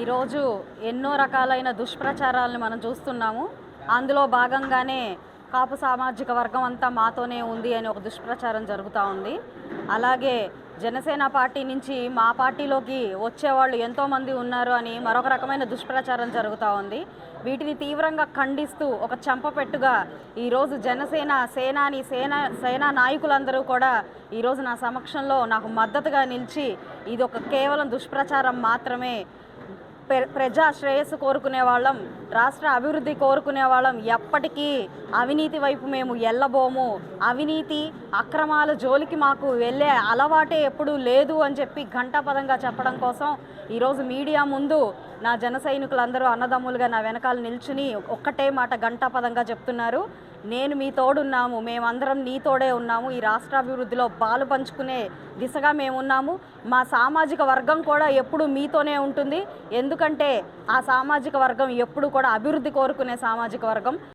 ఈరోజు ఎన్నో రకాలైన దుష్ప్రచారాలను మనం చూస్తున్నాము. అందులో భాగంగానే కాపు సామాజిక వర్గం అంతా మాతోనే ఉంది అని ఒక దుష్ప్రచారం జరుగుతూ ఉంది. అలాగే జనసేన పార్టీ నుంచి మా పార్టీలోకి వచ్చేవాళ్ళు ఎంతోమంది ఉన్నారు అని మరొక రకమైన దుష్ప్రచారం జరుగుతూ ఉంది. వీటిని తీవ్రంగా ఖండిస్తూ ఒక చెంపపెట్టుగా ఈరోజు జనసేన సేనాని సేన సేనా నాయకులందరూ కూడా ఈరోజు నా సమక్షంలో నాకు మద్దతుగా నిలిచి ఇది ఒక కేవలం దుష్ప్రచారం మాత్రమే ప్రజా శ్రేయస్సు కోరుకునే వాళ్ళం రాష్ట్ర అభివృద్ధి కోరుకునే వాళ్ళం ఎప్పటికీ అవినీతి వైపు మేము ఎల్లబోము. అవినీతి అక్రమాల జోలికి మాకు వెళ్ళే అలవాటే ఎప్పుడూ లేదు అని చెప్పి ఘంటాపదంగా చెప్పడం కోసం ఈరోజు మీడియా ముందు నా జన సైనికులందరూ అన్నదమ్ములుగా నా వెనకాల నిల్చుని ఒక్కటే మాట ఘంటాపదంగా చెప్తున్నారు. నేను మీ తోడున్నాము మేమందరం నీ తోడే ఉన్నాము ఈ రాష్ట్రాభివృద్ధిలో పాలు పంచుకునే దిశగా మేమున్నాము. మా సామాజిక వర్గం కూడా ఎప్పుడు మీతోనే ఉంటుంది. ఎందుకంటే ఆ సామాజిక వర్గం ఎప్పుడు కూడా అభివృద్ధి కోరుకునే సామాజిక వర్గం.